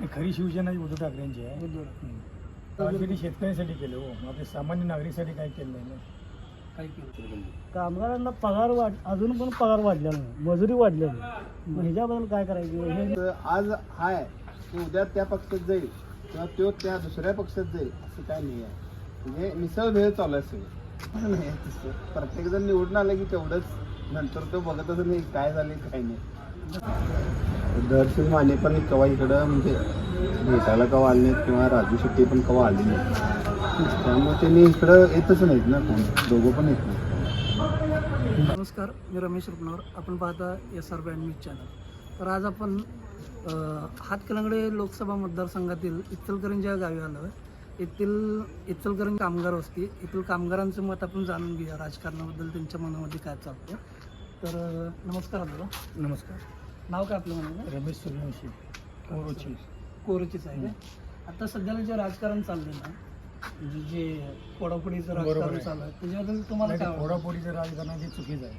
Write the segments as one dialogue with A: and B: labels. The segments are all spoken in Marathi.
A: ही खरी शिवसेना ही उद्धव ठाकरेंची आहे. ऑलरेडी शेतकऱ्यांसाठी केलं हो. आपल्या सामान्य नागरिकसाठी काय केलं नाही ना.
B: काय केलं
C: कामगारांना पगार वाढ अजून पण पगार वाढलेला नाही. मजुरी वाढलेली नाही. मग ह्याच्याबद्दल काय करायचं? हे
D: तर आज हाय. तो उद्या त्या पक्षात जाईल किंवा तो त्या दुसऱ्या पक्षात जाईल असं काय नाही आहे. म्हणजे मिसळ भेळ चालू आहे सगळं. नाही आहे तसं. प्रत्येक जण निवडून आलं की तेवढंच. नंतर तो बघतच नाही काय झाले काय नाही. दर्शन माने पण कवा इकडं म्हणजे भेटायला कवा आले नाहीत किंवा राजू शेट्टी पण कवा आले नाहीत. त्यामुळे त्यांनी इकडं येतच नाहीत ना कोण? दोघं पण येत नाहीत.
B: नमस्कार मी रमेश रुपनवर आपण पाहता S R band news channel तर आज आपण हातकलंगडे लोकसभा मतदारसंघातील इचलकरंजी या गावी आलो आहे. येथील इचलकरंजी कामगार वस्ती येथील कामगारांचं मत आपण जाणून घेऊया. राजकारणाबद्दल त्यांच्या मनामध्ये काय चालतं? तर नमस्कार दादा.
A: नमस्कार.
B: नाव काय आपलं म्हणालं
A: रमेश सूर्यवंशी. कोरोची.
B: कोरोचीच आहे आता सध्याला जे राजकारण चाललंय ना म्हणजे जे
A: बरोबर
B: राजकारण
A: आहे.
B: चालू आहे त्याच्याबद्दल तुम्हाला काय वाटतं?
A: फोडाफोडीचं राजकारणाची चुकीचं आहे.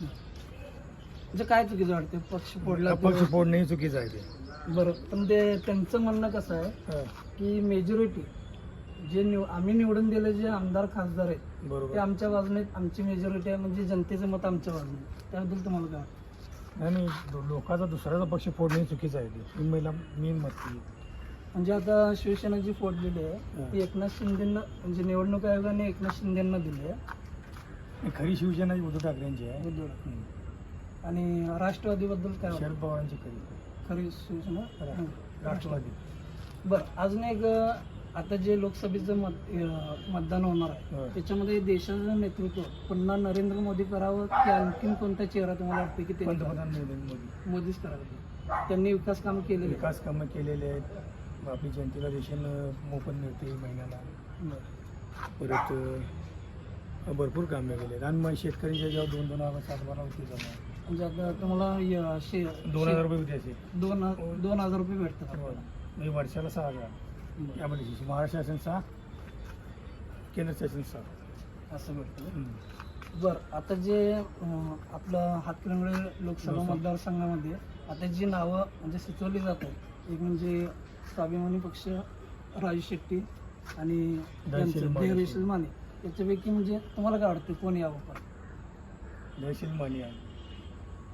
B: म्हणजे काय चुकीचं वाटते पक्ष फोडला
A: पक्ष फोडणंही चुकीचं आहे ते.
B: बरं पण ते त्यांचं म्हणणं कसं आहे
A: हा,
B: की मेजॉरिटी जे निव आम्ही निवडून दिले जे आमदार खासदार आहेत ते
A: बरोबर
B: आमच्या बाजूने आहेत. आमची मेजॉरिटी आहे म्हणजे जनतेचं मत आमच्या बाजूने आहे. त्याबद्दल तुम्हाला काय वाटतं?
A: नाही नाही दो- लोकांचा दुसऱ्याचा पक्ष फोडणंही चुकीचं आहे ते मी महिला मी मत.
B: म्हणजे आता शिवसेना जी फोडलेली आहे
A: हा.
B: ती एकनाथ शिंदेना म्हणजे निवडणूक आयोगाने एकनाथ शिंदेना दिली आहे
A: खरी शिवसेना ही उद्धव ठाकरेंची आहे
B: उद्धव.
A: हम्म.
B: आणि राष्ट्रवादीबद्दल काय वाटतं?
A: शरद पवारांची खरी
B: खरी शिवसेना हं.
A: राष्ट्रवादी
B: बरं अजून एक अं, आता जे लोकसभेचं मत मतदान होणार आहे. त्याच्यामध्ये देशाचं नेतृत्व पुन्हा नरेंद्र मोदी करावं की आणखीन कोणता चेहरा तुम्हाला वाटतं की?
A: पंतप्रधान नरेंद्र मोदी.
B: मोदीच करावं त्यांनी विकास काम केलेले
A: विकास कामं केलेले आहेत. आपली जनतेला रेशन मोफत मिळते महिन्याला. परत भरपूर कामे केले आहेत. आणि मग शेतकऱ्याच्या जेव्हा दोन दोन हजार सात बारा होती जमा.
B: म्हणजे आता तुम्हाला शे
A: दोन हजार रुपये होते
B: दोन दोन हजार रुपये भेटतात.
A: म्हणजे वर्षाला सहा हजार. यामध्ये. महाराष्ट्र शासन सहा केंद्र शासन सहा
B: असं भेटतं. बरं आता जे आपलं हातकलंगडे लोकसभा. मतदारसंघामध्ये आता जी नावं म्हणजे सुचवली जातात एक म्हणजे स्वाभिमानी पक्ष राजू शेट्टी आणि यांचं
A: माने.
B: याच्यापैकी म्हणजे तुम्हाला काय वाटतं कोण यावं पण
A: जयशील माने आहे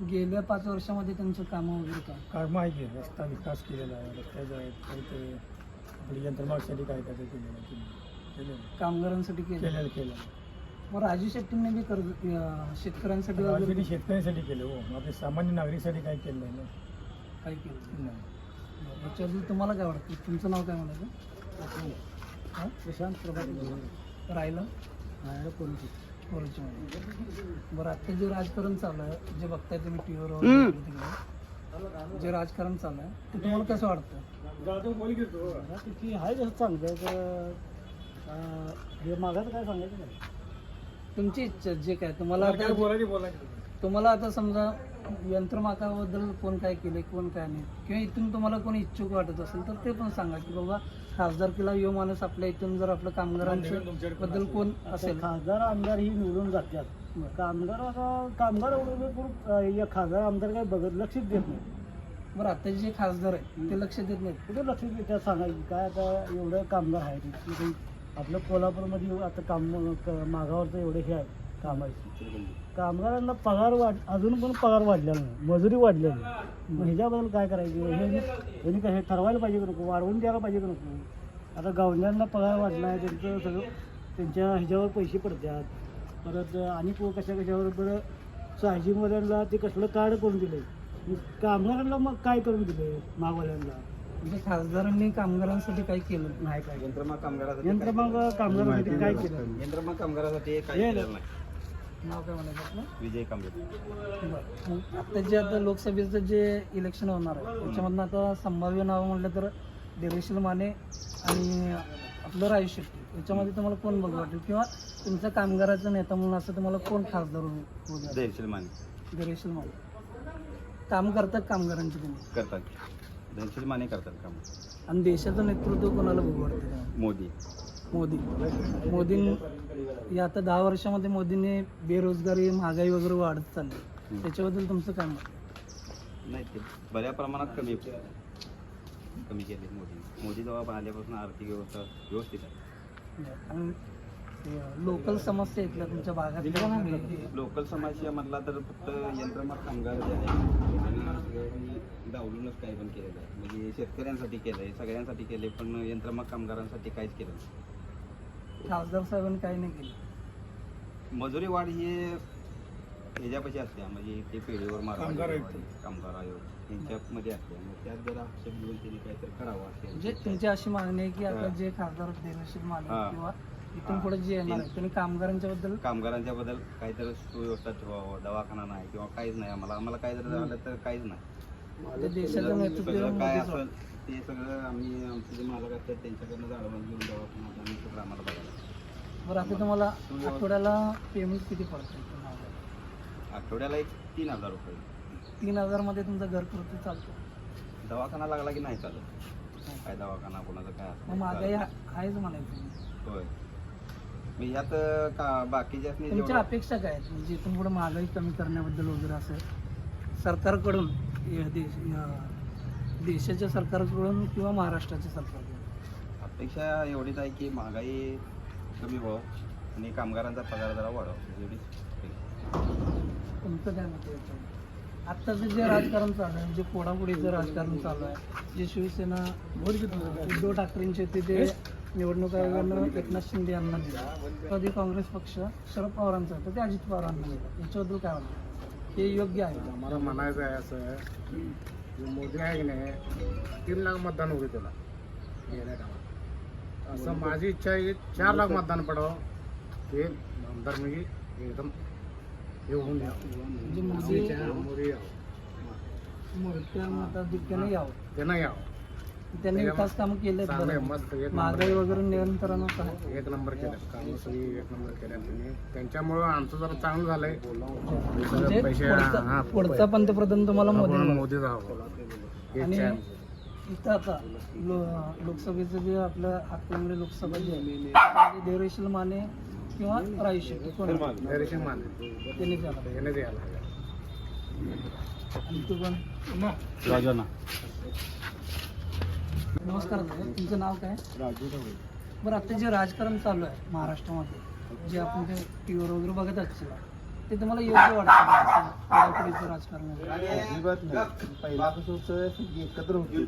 B: गेल्या पाच वर्षामध्ये त्यांचं कामं वगैरे काय
A: कामं आहे की रस्ता विकास केलेला आहे रस्त्याचा आहे आपली यंत्रमागसाठी काय काय केलेलं आहे? त्यांनी. केलेलं आहे.
B: कामगारांसाठी केलं
A: केलेलं केलं
B: मग राजू शेट्टींनी बी कर्ज अं, शेतकऱ्यांसाठी
A: ऑलरेडी
B: वगैरे
A: शेतकऱ्यांसाठी केलं हो. आपल्या सामान्य नागरिकसाठी काय केलं नाही ना?
B: काय केलं
A: नाही.
B: याच्याबद्दल तुम्हाला काय वाटतं? तुमचं नाव काय म्हणायचं? हां?
C: प्रशांत प्रभात
B: राहिलं?
C: कोणती?
B: कोरोची बरं आता जे राजकारण चालू आहे जे बघताय तुम्ही टी व्हीवर जे राजकारण चालू आहे ते तुम्हाला कसं वाटतं?
C: किती आहे कसं चांगलं आहे तर हे मागाचं काय सांगायचं? नाही
B: तुमची इच्छा जे काय तुम्हाला आता
A: बोलायची बोलायची.
B: तुम्हाला आता समजा यंत्रमागाबद्दल कोण काय केले कोण काय नाही. किंवा इथून तुम्हाला कोण इच्छुक वाटत असेल तर ते पण सांगा की बाबा खासदारकीला यो माणूस आपल्या इथून जर आपलं कामगारांच्या बद्दल कोण असेल?
C: खासदार आमदार ही निवडून जातात. कामगार कामगार एवढं खासदार आमदार काय बघत लक्षच देत नाही.
B: बरं आता जे खासदार आहे ते लक्ष देत नाहीत.
C: कुठे लक्ष देतात सांगायची काय आता एवढं कामगार आहे आपलं कोल्हापूरमध्ये आता काम मागावरचं एवढे हे आहे. कामाची. कामगारांना पगार वाढ अजून पण पगार वाढलेला नाही. मजुरी वाढलेली नाही. मग ह्याच्याबद्दल काय करायचं? हे यांनी काय हे ठरवायला पाहिजे का नको? वाढवून द्यायला पाहिजे का नको? आता गावण्यांना पगार वाढला आहे त्यांचं सगळं त्यांच्या ह्याच्यावर पैसे पडतात. परत आणि को कशा कशावर बरं साहजीमवाल्यांना ते कसलं कार्ड करून दिले कामगारांना मग काय करून दिले मागवाल्यांना?
B: म्हणजे खासदारांनी कामगारांसाठी काही केलं नाही.
C: काय
D: यंत्रमाग कामगारासाठी
C: यंत्र मग कामगारांसाठी काय केलं?
D: यंत्रमाग कामगारासाठी काही
C: हे-
D: केलेलं नाही.
B: नाव काय म्हणायचं आपलं?
D: विजय कांबळे.
B: बरं. मग आता जे आता लोकसभेचं जे इलेक्शन होणार आहे त्याच्यामधनं आता संभाव्य नाव म्हटलं तर देवेशील माने आणि आपलं राजू शेट्टी. याच्यामध्ये तुम्हाला कोण बघू वाटेल? किंवा तुमचा कामगाराचा नेता म्हणून असं तुम्हाला कोण खासदार होऊ?
D: धैर्यशील माने.
B: देवेशील माने. काम करतात कामगारांचे तुम्ही?
D: करतात. धैर्यशील माने करतात काम.
B: आणि देशाचं नेतृत्व कोणाला बघू वाटतं?
D: मोदी.
B: मोदी. मोदी या आता दहा वर्षामध्ये मोदींनी बेरोजगारी महागाई वगैरे वाढत चालली. त्याच्याबद्दल तुमचं काय मत?
D: नाही ते बऱ्या प्रमाणात कमी
E: कमी केले मोदी. मोदी जेव्हा आल्यापासून आर्थिक व्यवस्था व्यवस्थित आहे.
B: आणि लोकल समस्या इथल्या तुमच्या भागात
E: लोकल समस्या म्हटला तर फक्त यंत्रमाग कामगार जे आहे सगळ्यांनी डावलूनच काही पण केलेलं आहे. म्हणजे शेतकऱ्यांसाठी केलं आहे सगळ्यांसाठी केले पण यंत्रमाग कामगारांसाठी काहीच केलं नाही.
B: खासदार साहेबांनी काही नाही केलं
E: मजुरी वाढ ही ह्याच्यापाशी असते म्हणजे ते पेढीवर मारा
A: कामगार आयुक्त.
E: कामगार आयोग यांच्यामध्ये असते मग त्यात जरा आक्षेप घेऊन त्यांनी काहीतरी करावं
B: म्हणजे तुमची अशी मागणी आहे की आता
E: हा.
B: जे खासदार देनशील
E: हा.
B: किंवा इथून
E: हा.
B: पुढे जे येणार आहे त्यांनी कामगारांच्या बद्दल
E: कामगारांच्या बद्दल काहीतरी सुव्यवस्था ठेवावं दवाखाना नाही किंवा काहीच नाही आम्हाला आम्हाला काही जर झालं तर काहीच नाही
B: देशाचं नेतृत्व
E: सगळं काय
B: मोदीच
E: असेल ते सगळं आम्ही आमचे जे मालक असतात त्यांच्याकडनं जाळवून घेऊन दवाखाना आम्ही सगळं आम्हाला बघायला
B: बरं आता तुम्हाला आठवड्याला पेमेंट किती पडतं
E: आठवड्याला एक तीन हजार रुपये.
B: तीन हजारमध्ये तुमचं घर कृती चालतो.
E: दवाखाना लागला की नाही चालत? काय दवाखाना कोणाचं काय
B: मग
E: असतं
B: हा- आहेच म्हणायचं
E: होय. मग ह्यात का बाकीच्या
B: तुमच्या अपेक्षा काय आहेत? म्हणजे इथून पुढे महागाई कमी करण्याबद्दल वगैरे असं सरकारकडून देशाच्या सरकारकडून किंवा महाराष्ट्राच्या सरकारकडून?
E: अपेक्षा एवढीच आहे की महागाई कमी व्हावं आणि कामगारांचा पगार जरा वाढावा. एवढीच
B: तुमचं काय मत आहे? आत्ताचं जे राजकारण चालू आहे जे पोडापोडीचं राजकारण चालू आहे जे शिवसेना उद्धव ठाकरेंचे ते जे निवडणूक आयोगानं एकनाथ शिंदे यांना दिलं. कधी काँग्रेस पक्ष शरद पवारांचा होता ते अजित पवारांना दिलं. याच्याबद्दल काय म्हणतात हे योग्य आहे का?
F: मला म्हणायचं आहे असं की मोदी आहे की नाही तीन लाख मतदान होते त्याला गेल्या टायमात असं माझी इच्छा आहे की चार लाख मतदान पडावं ते आमदार म्हणजे एकदम हे होऊन
B: म्हणजे
F: द्यावं
B: मोदी
F: यावं त्यांना यावं
B: त्यांनी विकास कामं केले महागाई वगैरे नियंत्रण आहे.
F: एक नंबर केलं. कामं सगळी एक नंबर केल्या त्यांनी. त्यांच्यामुळं आमचं जरा चांगलं झालंय.
B: म्हणजे
F: पैसे
B: पुढचा-
F: हा
B: पुढचा पंतप्रधान तुम्हाला मोदी
F: ही
B: आणि. इथं आता लो- लोकसभेचं जे आपलं हातकलंगडी लोकसभा जी आहे देवरेशील माने किंवा शेट्टी कोण?
F: धैर्यशील माने.
B: त्यांनी द्यायला पाहिजे.
F: याने द्यायला.
B: आणि तू पण?
E: राजाना.
B: नमस्कार दादा तुमचं नाव काय?
D: राजू ढवळे
B: बरं आता जे राजकारण चालू आहे महाराष्ट्रामध्ये जे आपण ते टी व्हीवर वगैरे बघत असतील ते तुम्हाला योग्य वाटतं राजकारण?
D: अजिबात नाही. पहिला कसं होतं सगळी एकत्र होती.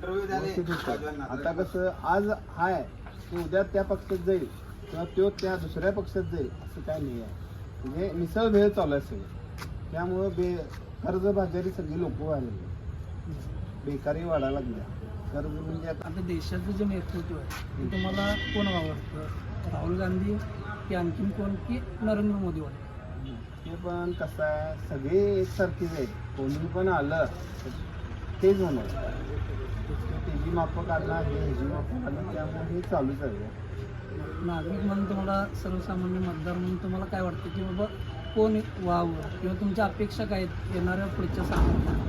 D: आता कसं आज हाय तो उद्या त्या पक्षात जाईल किंवा तो त्या दुसऱ्या पक्षात जाईल असं काय नाही आहे. म्हणजे मिसळ भेळ चालू आहे सगळं. त्यामुळं बे कर्जबाजारी सगळी लोक वाढलेली बेकारी वाढायला लागल्या. कर्ज म्हणजे आता
B: देशाचं जे नेतृत्व आहे ते तुम्हाला कोण आवडतं? राहुल गांधी की आणखीन कोण की नरेंद्र मोदी वाटतं
D: ते पण कसं आहे सगळे एकसारखेच आहेत. कोणी पण आलं तेच होणार. तेजी मापं काढणार हे ह्याची मापं काढणार त्यामुळे हे चालूच आहे.
B: नागरिक म्हणून तुम्हाला सर्वसामान्य मतदार म्हणून तुम्हाला काय वाटतं की बाबा कोण व्हावं किंवा तुमच्या अपेक्षा काय आहेत येणाऱ्या पुढच्या सरकारला?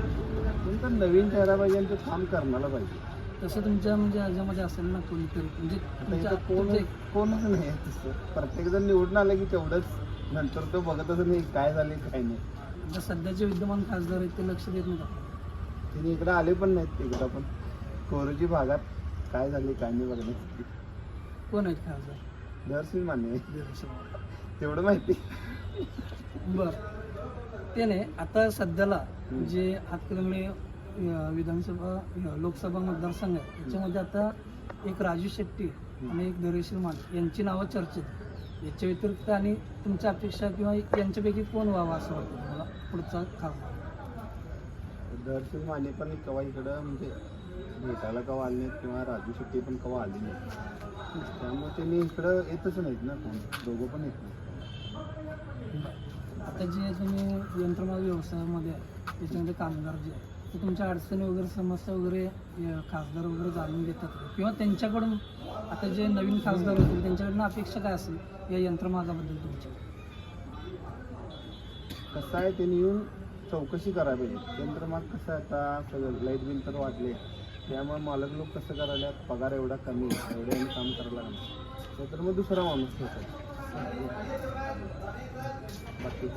D: नवीन चेहरा पाहिजे आणि तो काम करणारा पाहिजे.
B: तसं तुमच्या म्हणजे ह्याच्यामध्ये असेल ना कोणीतरी म्हणजे
D: आता
B: तुमच्या
D: इथं कोण कोणच नाही आहे तसं. प्रत्येक जण निवडून आलं की तेवढंच. नंतर तो बघतच नाही काय झाले काय नाही.
B: आता सध्याचे विद्यमान खासदार आहेत ते लक्ष देत नाही का
D: तिने इकडं आले पण नाहीत इकडं पण. कोरोची भागात काय झाले काय नाही बघण्यासाठी
B: कोण आहेत खासदार?
D: दरसिंग माने. तेवढं माहिती.
B: बर. ते नाही आता सध्याला जे हातकलंगडे विधानसभा लोकसभा मतदारसंघ आहे. त्याच्यामध्ये आता एक राजू शेट्टी आणि एक धैर्यशील मान यांची नावं चर्चेत. याच्या व्यतिरिक्त आणि तुमच्या अपेक्षा किंवा यांच्यापैकी कोण व्हावं असं वाटतं तुम्हाला? पुढचा खासदार
D: दरसिंग माने पण कवा इकडं म्हणजे भेटायला कवा आले नाहीत किंवा राजू शेट्टी पण कवा आले नाहीत. त्यामुळे त्यांनी इकडं येतच नाहीत ना कोण? दोघं पण येत नाहीत.
B: आता जे तुम्ही यंत्रमाग व्यवसायामध्ये त्याच्यामध्ये कामगार जे आहे ते तुमच्या अडचणी वगैरे समस्या वगैरे खासदार वगैरे जाणून घेतात किंवा त्यांच्याकडून आता जे नवीन खासदार होतील त्यांच्याकडून अपेक्षा काय असेल या यंत्रमागाबद्दल तुमची
D: कसं आहे त्यांनी येऊन चौकशी करावी. यंत्रमाग कसं आहे आता सगळं लाइट बिल तर वाढले. त्यामुळे मालक लोक कसं करायला पगार एवढा कमी एवढ्याने काम करायला लागणार तर मग दुसरा माणूस ठेवतात बाकी